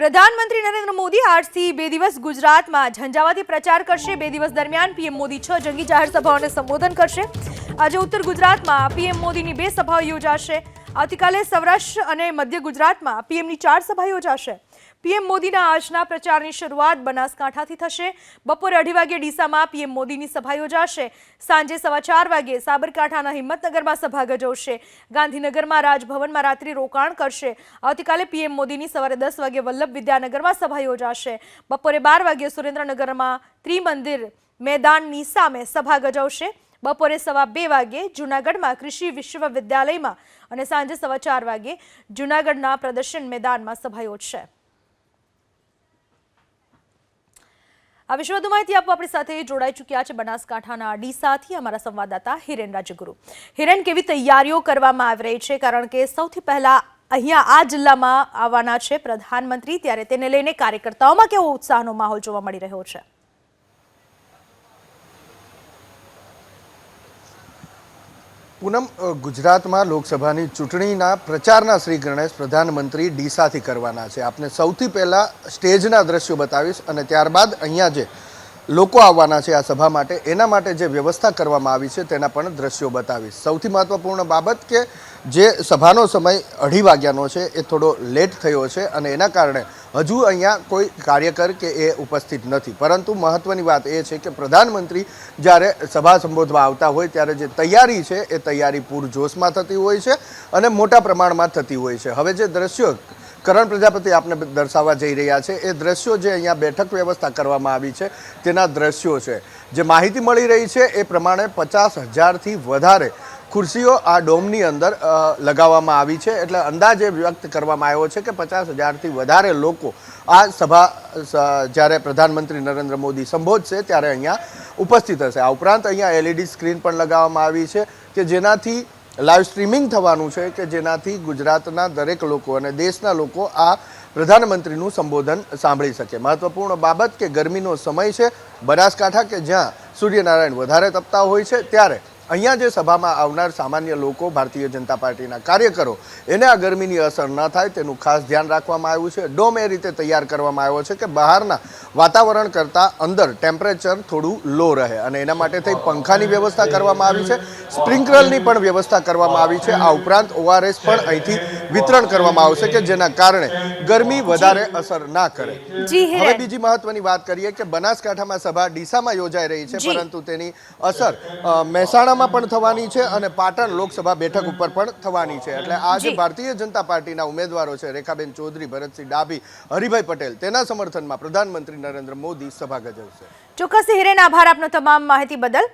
પ્રધાનમંત્રી નરેન્દ્ર મોદી આજથી બે દિવસ ગુજરાતમાં ઝંઝાવાતી પ્રચાર કરશે. બે દિવસ દરમિયાન પીએમ મોદી છ જંગી જાહેર સભાઓને સંબોધન કરશે. આજે ઉત્તર ગુજરાતમાં પીએમ મોદીની બે સભાઓ યોજાશે. આવતીકાલે સૌરાષ્ટ્ર અને મધ્ય ગુજરાતમાં પીએમની ચાર સભા યોજાશે. પીએમ મોદીના આજના પ્રચારની શરૂઆત બનાસકાંઠાથી થશે. બપોરે અઢી વાગે ડીસામાં પીએમ મોદીની સભા યોજાશે. સાંજે સવા ચાર વાગે સાબરકાંઠાના હિંમતનગરમાં સભા ગજવશે. ગાંધીનગરમાં રાજભવનમાં રાત્રિ રોકાણ કરશે. આવતીકાલે પીએમ મોદીની સવારે દસ વાગે વલ્લભ વિદ્યાનગરમાં સભા યોજાશે. બપોરે બાર વાગે સુરેન્દ્રનગરમાં ત્રિમંદિર મેદાનની સામે સભા ગજવશે. બપોરે સવા બે વાગે જૂનાગઢમાં કૃષિ વિશ્વવિદ્યાલયમાં અને સાંજે સવા ચાર વાગે જૂનાગઢના પ્રદર્શન મેદાનમાં સભા યોજશે. આ વિશે વધુ માહિતી આપવા આપણી સાથે જોડાઈ ચૂક્યા છે બનાસકાંઠાના ડીસાથી અમારા સંવાદદાતા હિરેન રાજગુરુ. હિરેન, કેવી તૈયારીઓ કરવામાં આવી રહી છે? કારણ કે સૌથી પહેલા અહીંયા આ જિલ્લામાં આવવાના છે પ્રધાનમંત્રી. ત્યારે તેને લઈને કાર્યકર્તાઓમાં કેવો ઉત્સાહનો માહોલ જોવા મળી રહ્યો છે? પૂનમ ગુજરાતમાં લોકસભાની ચૂંટણીના પ્રચારના શ્રી ગણેશ પ્રધાનમંત્રી ડીસાથી કરવાના છે. આપને સૌથી પહેલાં સ્ટેજના દ્રશ્યો બતાવીશ અને ત્યારબાદ અહીંયા જે લોકો આવવાના છે આ સભા માટે. એના માટે જે વ્યવસ્થા કરવામાં આવી છે તેના પણ દ્રશ્યો બતાવીશ. સૌથી મહત્વપૂર્ણ બાબત કે જે સભાનો સમય અઢી વાગ્યાનો છે, એ થોડો લેટ થયો છે અને એના કારણે હજુ અહીંયા કોઈ કાર્યકર કે એ ઉપસ્થિત નથી. પરંતુ મહત્વની વાત એ છે કે પ્રધાનમંત્રી જ્યારે સભા સંબોધવા આવતા હોય ત્યારે જે તૈયારી છે, એ તૈયારી પૂરજોશમાં થતી હોય છે અને મોટા પ્રમાણમાં થતી હોય છે. હવે જે દ્રશ્યો કરણ પ્રજાપતિ આપને દર્શાવવા જઈ રહ્યા છે. એ દ્રશ્યો જે અહીંયા બેઠક વ્યવસ્થા કરવામાં આવી છે, તેના દ્રશ્યો છે. જે માહિતી મળી રહી છે, એ પ્રમાણે પચાસ હજારથી વધારે ખુરશીઓ આ ડોમની અંદર લગાવવામાં આવી છે. એટલે અંદાજે વ્યક્ત કરવામાં આવ્યો છે કે પચાસ હજારથી વધારે લોકો આ સભા જ્યારે પ્રધાનમંત્રી નરેન્દ્ર મોદી સંબોધશે, ત્યારે અહીંયા ઉપસ્થિત હશે. આ ઉપરાંત અહીંયા એલઈડી સ્ક્રીન પણ લગાવવામાં આવી છે કે જેનાથી લાઈવ સ્ટ્રીમિંગ થવાનું છે કે જેનાથી ગુજરાતના દરેક લોકો અને દેશના લોકો આ પ્રધાનમંત્રીનું સંબોધન સાંભળી શકે. મહત્વપૂર્ણ બાબત કે ગરમીનો સમય છે. બનાસકાંઠા કે જ્યાં સૂર્યનારાયણ વધારે તપતા હોય છે, ત્યારે અહીંયા જે સભામાં આવનાર સામાન્ય લોકો, ભારતીય જનતા પાર્ટીના કાર્યકરો, એને આ ગરમીની અસર ન થાય તેનું ખાસ ધ્યાન રાખવામાં આવ્યું છે. ડોમ એ રીતે તૈયાર કરવામાં આવ્યો છે કે બહારના વાતાવરણ કરતાં અંદર ટેમ્પરેચર થોડું લો રહે અને એના માટે થઈ પંખાની વ્યવસ્થા કરવામાં આવી છે. સ્પ્રિંકલરની પણ વ્યવસ્થા કરવામાં આવી છે. આ ઉપરાંત ઓઆરએસ પણ અહીંથી વિતરણ કરવામાં આવશે કે જેના કારણે ગરમી વધારે અસર ના કરે. હવે બીજી મહત્વની વાત કરીએ કે બનાસકાંઠામાં સભા ડીસામાં યોજાઈ રહી છે પરંતુ તેની અસર મહેસાણામાં પણ થવાની છે અને પાટણ લોકસભા બેઠક ઉપર પણ થવાની છે. એટલે આ જે. ભારતીય જનતા પાર્ટીના ઉમેદવારો છે રેખાબેન ચૌધરી ભરતસિંહ ડાભી હરિભાઈ પટેલ તેના સમર્થનમાં પ્રધાનમંત્રી નરેન્દ્ર મોદી સભા ગજવશે. ચોક્કસ હિરેન આભાર આપનો તમામ માહિતી બદલ.